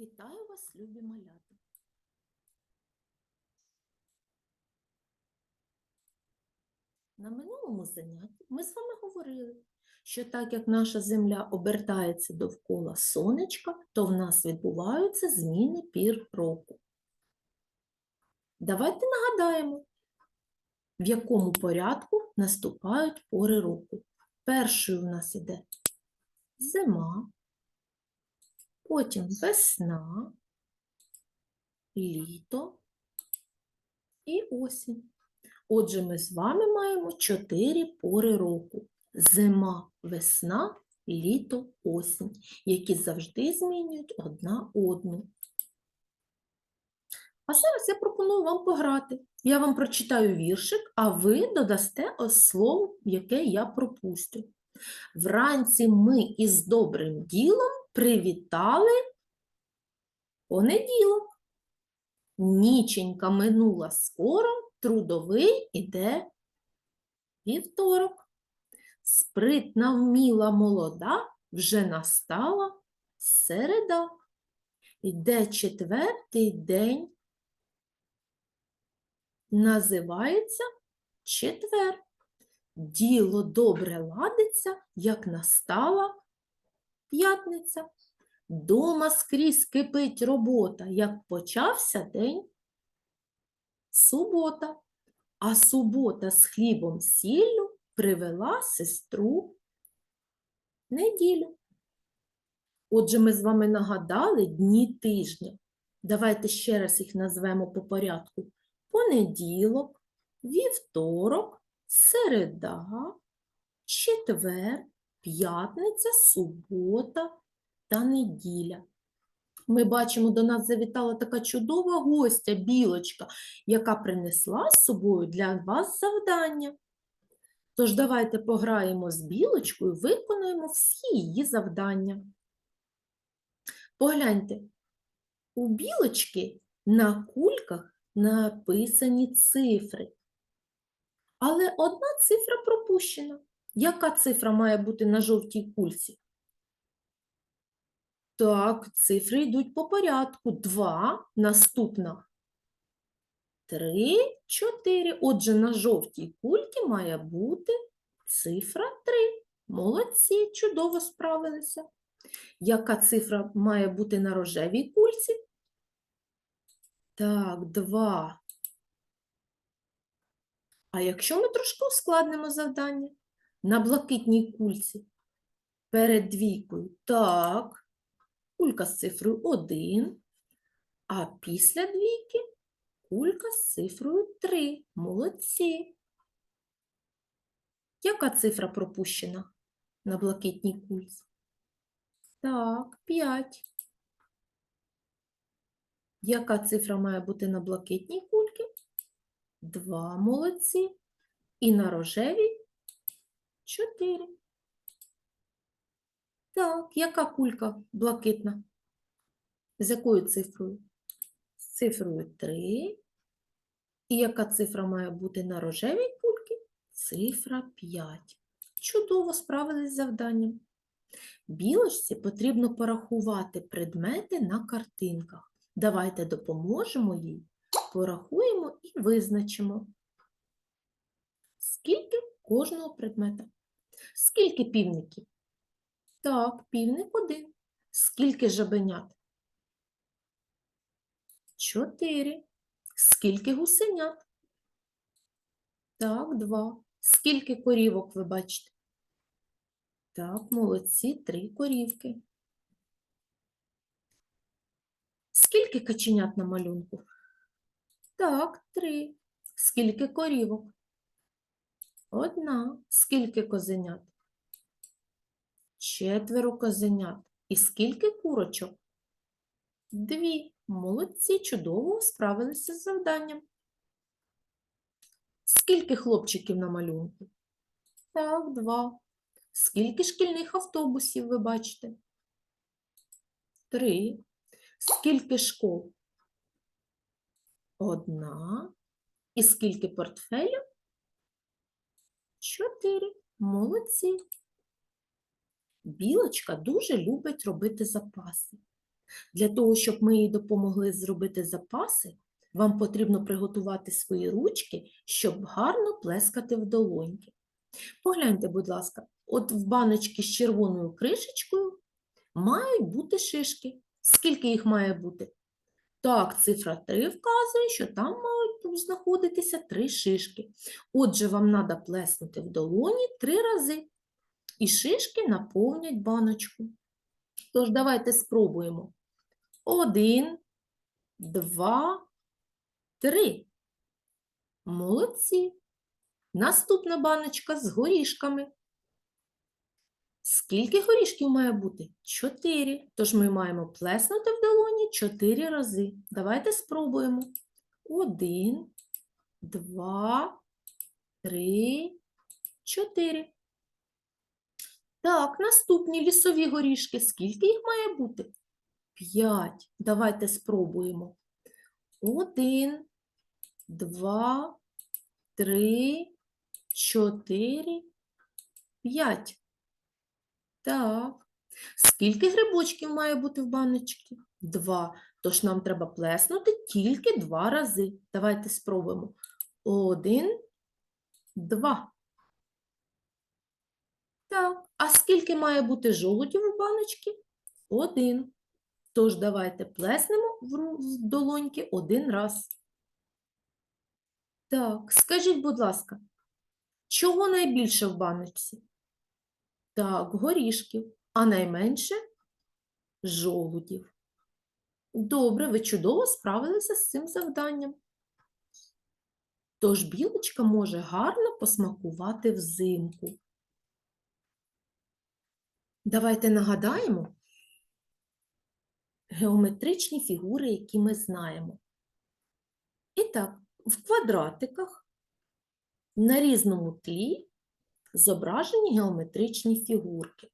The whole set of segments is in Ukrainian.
Вітаю вас, любі малята! На минулому занятті ми з вами говорили, що так як наша Земля обертається довкола сонечка, то в нас відбуваються зміни пір року. Давайте нагадаємо, в якому порядку наступають пори року. Першою в нас іде зима, потім весна, літо і осінь. Отже, ми з вами маємо чотири пори року: зима, весна, літо, осінь, які завжди змінюють одна одну. А зараз я пропоную вам пограти. Я вам прочитаю віршик, а ви додасте ось слово, яке я пропустю. Вранці ми із добрим ділом привітали понеділок. Ніченька минула скоро, трудовий іде вівторок. Спритна вміла молода, вже настала середа. Іде четвертий день. Називається четвер. Діло добре ладиться, як настала п'ятниця. Дома скрізь кипить робота, як почався день субота, а субота з хлібом сіллю привела сестру неділю. Отже, ми з вами нагадали дні тижня. Давайте ще раз їх назвемо по порядку. Понеділок, вівторок, середа, четвер, п'ятниця, субота та неділя. Ми бачимо, до нас завітала така чудова гостя, білочка, яка принесла з собою для вас завдання. Тож давайте пограємо з білочкою, виконуємо всі її завдання. Погляньте, у білочки на кульках написані цифри. Але одна цифра пропущена. Яка цифра має бути на жовтій кульці? Так, цифри йдуть по порядку. Два, наступна. Три, чотири. Отже, на жовтій кульці має бути цифра 3. Молодці, чудово справилися. Яка цифра має бути на рожевій кульці? Так, 2. А якщо ми трошки ускладнимо завдання на блакитній кульці перед двійкою, так, кулька з цифрою 1, а після двійки кулька з цифрою 3. Молодці. Яка цифра пропущена на блакитній кульці? Так, 5. Яка цифра має бути на блакитній кульці? 2. Молодці. І на рожевій 4. Так, яка кулька блакитна? З якою цифрою? З цифрою 3. І яка цифра має бути на рожевій кульці? Цифра 5. Чудово справились з завданням. Білочці потрібно порахувати предмети на картинках. Давайте допоможемо їй, порахуємо і визначимо. Скільки кожного предмета? Скільки півників? Так, півник один. Скільки жабенят? Чотири. Скільки гусенят? Так, два. Скільки корівок ви бачите? Так, молодці, три корівки. Скільки каченят на малюнку? Так, три. Скільки корівок? Одна. Скільки козенят? Четверо козенят. І скільки курочок? Дві. Молодці, чудово справилися з завданням. Скільки хлопчиків на малюнку? Так, два. Скільки шкільних автобусів ви бачите? Три. Скільки школ? Одна. І скільки портфелів? Чотири. Молодці. Білочка дуже любить робити запаси. Для того, щоб ми їй допомогли зробити запаси, вам потрібно приготувати свої ручки, щоб гарно плескати в долоньки. Погляньте, будь ласка, от в баночці з червоною кришечкою мають бути шишки. Скільки їх має бути? Так, цифра 3 вказує, що там мають знаходитися три шишки. Отже, вам треба плеснути в долоні три рази, і шишки наповнять баночку. Тож, давайте спробуємо. Один, два, три. Молодці. Наступна баночка з горішками. Скільки горішків має бути? Чотири. Тож ми маємо плеснути в долоні чотири рази. Давайте спробуємо. Один, два, три, чотири. Так, наступні лісові горішки. Скільки їх має бути? П'ять. Давайте спробуємо. Один, два, три, чотири, п'ять. Так. Скільки грибочків має бути в баночці? Два. Тож нам треба плеснути тільки два рази. Давайте спробуємо. Один, два. Так. А скільки має бути жолудів у баночці? Один. Тож давайте плеснемо в долоньки один раз. Так, скажіть, будь ласка, чого найбільше в баночці? Так, горішків, а найменше жолудів. Добре, ви чудово справилися з цим завданням. Тож білочка може гарно посмакувати взимку. Давайте нагадаємо геометричні фігури, які ми знаємо. І так, в квадратиках на різному тлі зображені геометричні фігурки.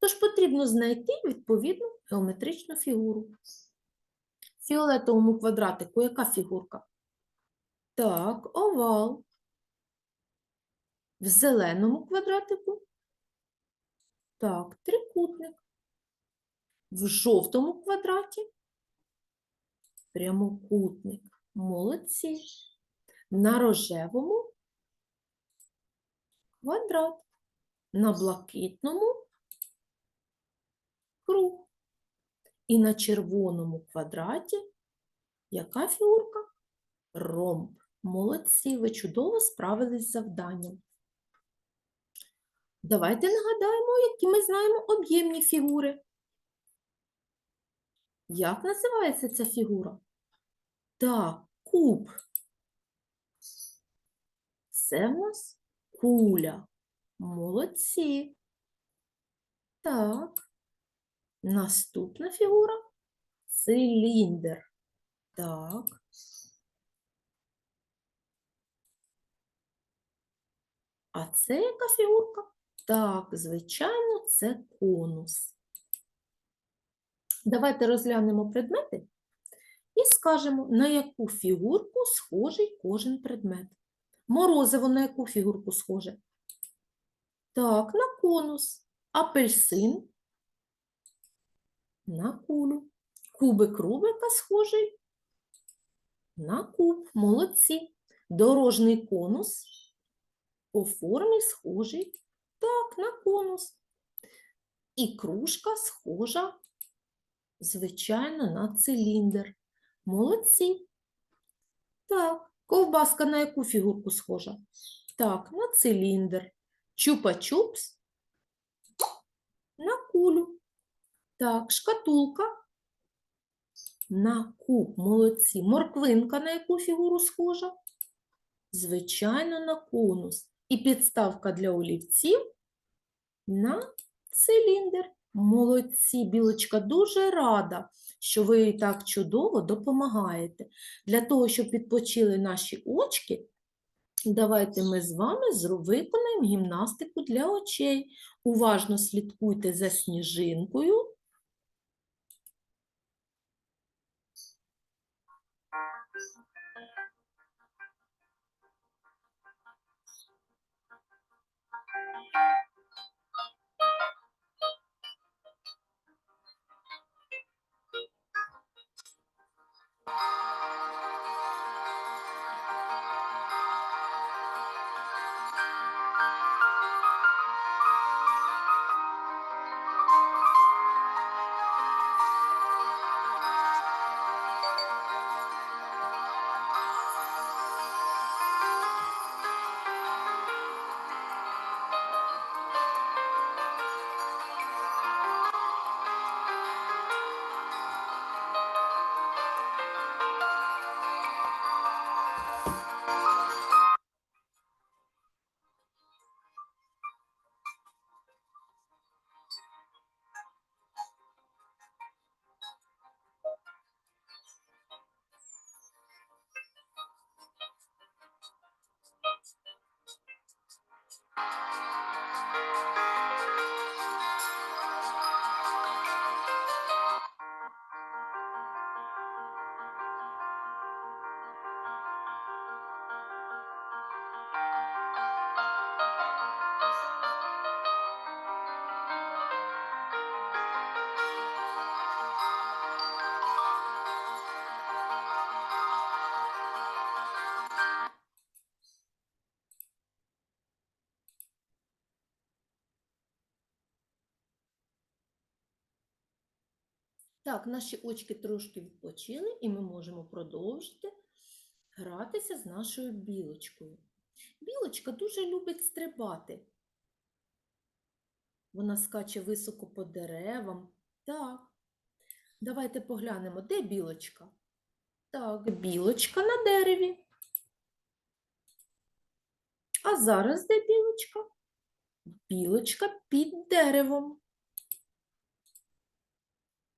Тож потрібно знайти відповідну геометричну фігуру. В фіолетовому квадратику яка фігурка? Так, овал. В зеленому квадратику? Так, трикутник. В жовтому квадраті? Прямокутник. Молодці. На рожевому квадрат. На блакитному круг. І на червоному квадраті яка фігурка? Ромб. Молодці, ви чудово справились з завданням. Давайте нагадаємо, які ми знаємо об'ємні фігури. Як називається ця фігура? Так, куб. Це в нас куля. Молодці. Так. Наступна фігура циліндр. Так. А це яка фігурка? Так, звичайно, це конус. Давайте розглянемо предмети і скажемо, на яку фігурку схожий кожен предмет. Морозиво на яку фігурку схоже? Так, на конус. Апельсин на кулю. Кубик Рубика схожий на куб. Молодці. Дорожний конус по формі схожий так, на конус. І кружка схожа, звичайно, на циліндр. Молодці. Так, ковбаска на яку фігурку схожа? Так, на циліндр. Чупа-чупс на кулю. Так, шкатулка на куб. Молодці. Морквинка на яку фігуру схожа? Звичайно, на конус. І підставка для олівців на циліндр. Молодці, білочка дуже рада, що ви їй так чудово допомагаєте. Для того, щоб відпочили наші очки, давайте ми з вами виконаємо гімнастику для очей. Уважно слідкуйте за сніжинкою. Так, наші очки трошки відпочили, і ми можемо продовжити гратися з нашою білочкою. Білочка дуже любить стрибати. Вона скаче високо по деревам. Так. Давайте поглянемо, де білочка? Так, білочка на дереві. А зараз де білочка? Білочка під деревом.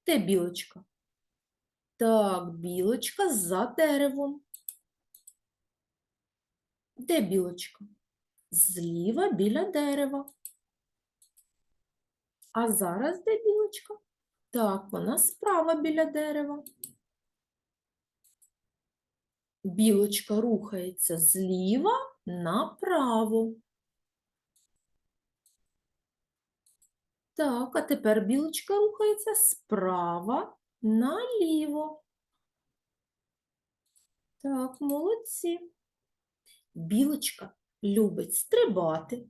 Де білочка? Так, білочка за деревом. Де білочка? Зліва біля дерева. А зараз де білочка? Так, вона справа біля дерева. Білочка рухається зліва направо. Так, а тепер білочка рухається справа наліво. Так, молодці. Білочка любить стрибати.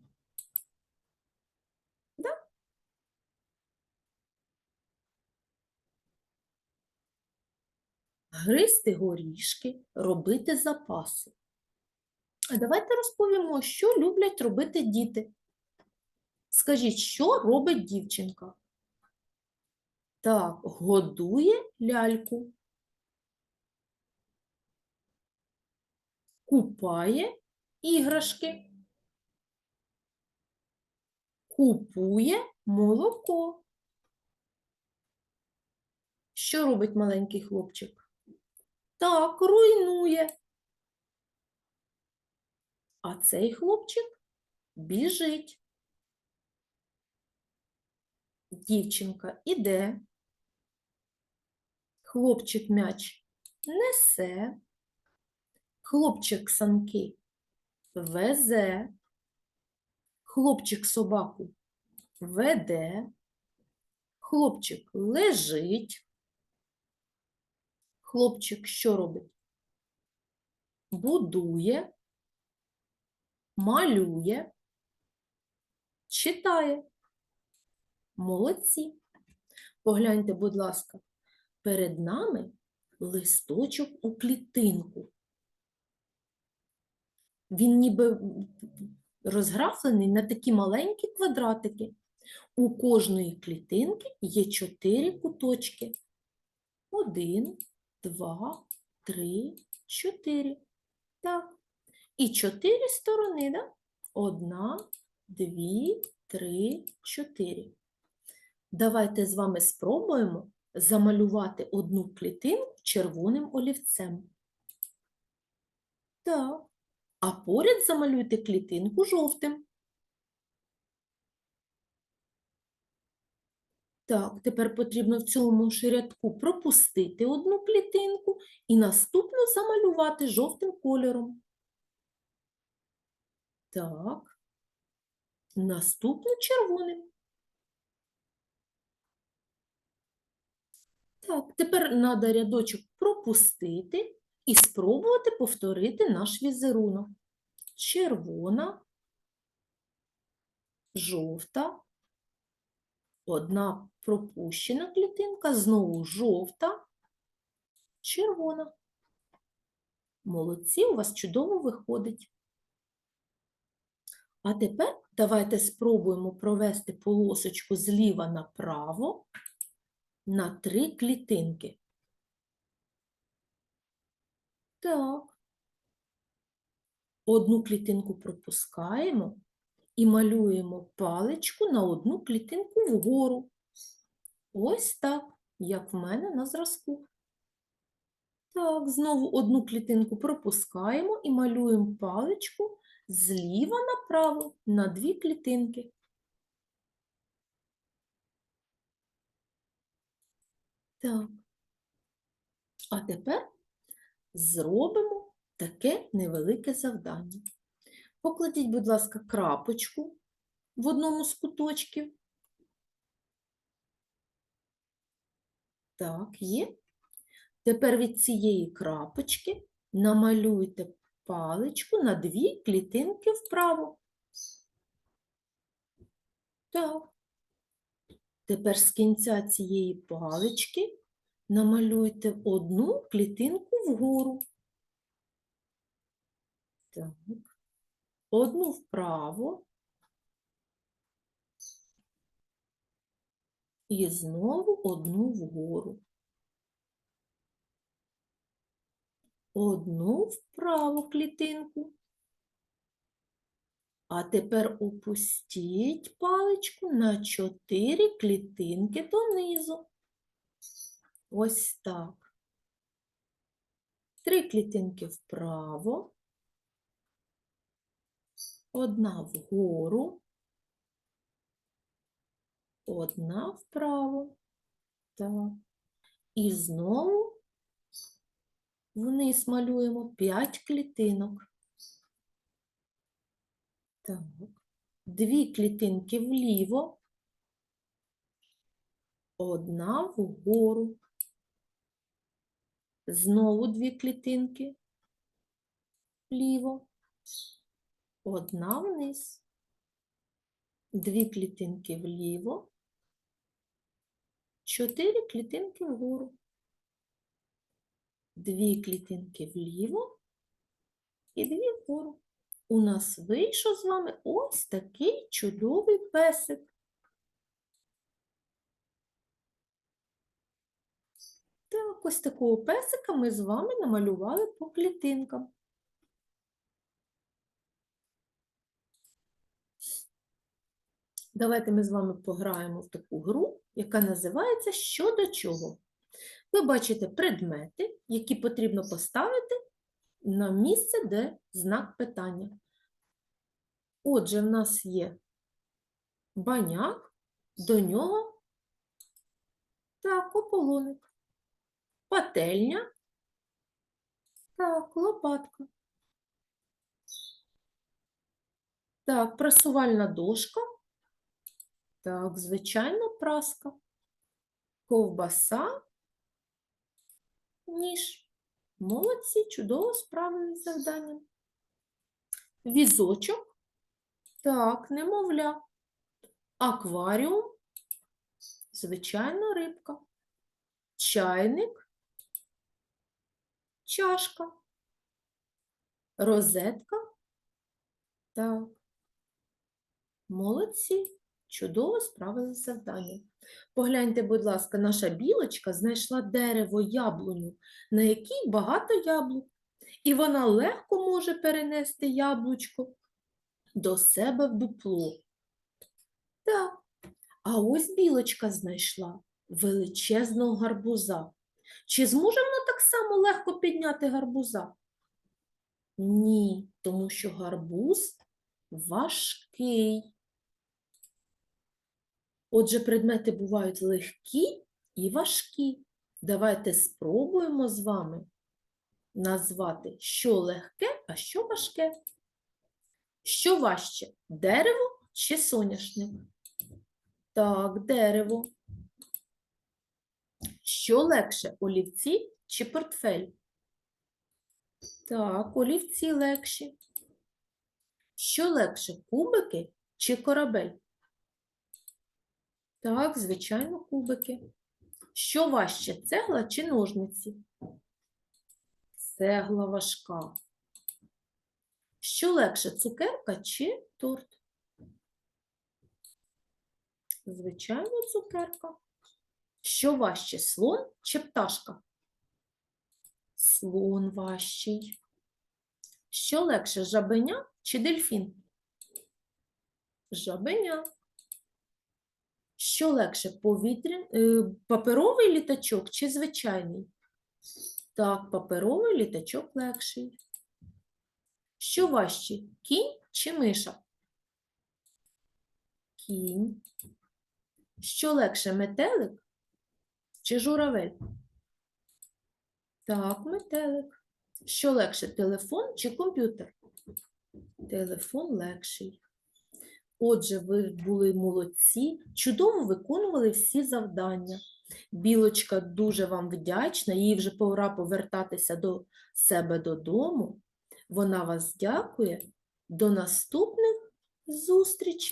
Да? Гризти горішки, робити запаси. А давайте розповімо, що люблять робити діти. Скажіть, що робить дівчинка? Так, годує ляльку. Купає іграшки. Купує молоко. Що робить маленький хлопчик? Так, руйнує. А цей хлопчик біжить. Дівчинка іде. Хлопчик м'яч несе. Хлопчик санки везе. Хлопчик собаку веде. Хлопчик лежить. Хлопчик що робить? Будує, малює, читає. Молодці. Погляньте, будь ласка, перед нами листочок у клітинку. Він ніби розграфлений на такі маленькі квадратики. У кожної клітинки є чотири куточки. Один, два, три, чотири. Так. І чотири сторони, да? Одна, дві, три, чотири. Давайте з вами спробуємо замалювати одну клітинку червоним олівцем. Так. А поряд замалюйте клітинку жовтим. Так, тепер потрібно в цьому ж рядку пропустити одну клітинку і наступну замалювати жовтим кольором. Так, наступну червоним. Так, тепер треба рядочок пропустити і спробувати повторити наш візерунок. Червона, жовта, одна пропущена клітинка, знову жовта, червона. Молодці, у вас чудово виходить. А тепер давайте спробуємо провести полосочку зліва направо на три клітинки. Так. Одну клітинку пропускаємо і малюємо паличку на одну клітинку вгору. Ось так, як в мене на зразку. Так, знову одну клітинку пропускаємо і малюємо паличку зліва направо на дві клітинки. Так. А тепер зробимо таке невелике завдання. Покладіть, будь ласка, крапочку в одному з куточків. Так, є. Тепер від цієї крапочки намалюйте паличку на дві клітинки вправо. Так. Тепер з кінця цієї палички намалюйте одну клітинку вгору. Так. Одну вправо. І знову одну вгору. Одну вправо клітинку. А тепер опустіть паличку на чотири клітинки донизу. Ось так. Три клітинки вправо, одна вгору, одна вправо. Так. І знову вниз малюємо 5 клітинок. Так. Дві клітинки вліво, одна вгору. Знову дві клітинки вліво, одна вниз. Дві клітинки вліво, чотири клітинки вгору. Дві клітинки вліво і дві вгору. У нас вийшов з вами ось такий чудовий песик. Так, ось такого песика ми з вами намалювали по клітинкам. Давайте ми з вами пограємо в таку гру, яка називається «Що до чого?». Ви бачите предмети, які потрібно поставити на місце, де знак питання. Отже, в нас є баняк, до нього так, ополоник, пательня, так, лопатка. Так, прасувальна дошка. Так, звичайно, праска. Ковбаса, ніж. Молодці, чудово справились з завданням. Візочок. Так, немовля. Акваріум. Звичайно, рибка. Чайник. Чашка. Розетка. Так. Молодці. Чудово справились з завданням. Погляньте, будь ласка, наша білочка знайшла дерево яблуню, на якій багато яблук, і вона легко може перенести яблучко до себе в дупло. Так, а ось білочка знайшла величезного гарбуза. Чи зможе вона так само легко підняти гарбуза? Ні, тому що гарбуз важкий. Отже, предмети бувають легкі і важкі. Давайте спробуємо з вами назвати, що легке, а що важке. Що важче дерево чи соняшник? Так, дерево. Що легше олівці чи портфель? Так, олівці легші. Що легше кубики чи корабель? Так, звичайно, кубики. Що важче, цегла чи ножниці? Цегла важка. Що легше, цукерка чи торт? Звичайно, цукерка. Що важче, слон чи пташка? Слон важчий. Що легше, жабеня чи дельфін? Жабеня. Що легше, повітря... е, паперовий літачок чи звичайний? Так, паперовий літачок легший. Що важче, кінь чи миша? Кінь. Що легше, метелик чи журавель? Так, метелик. Що легше, телефон чи комп'ютер? Телефон легший. Отже, ви були молодці, чудово виконували всі завдання. Білочка дуже вам вдячна, їй вже пора повертатися до себе додому. Вона вас дякує. До наступних зустрічей!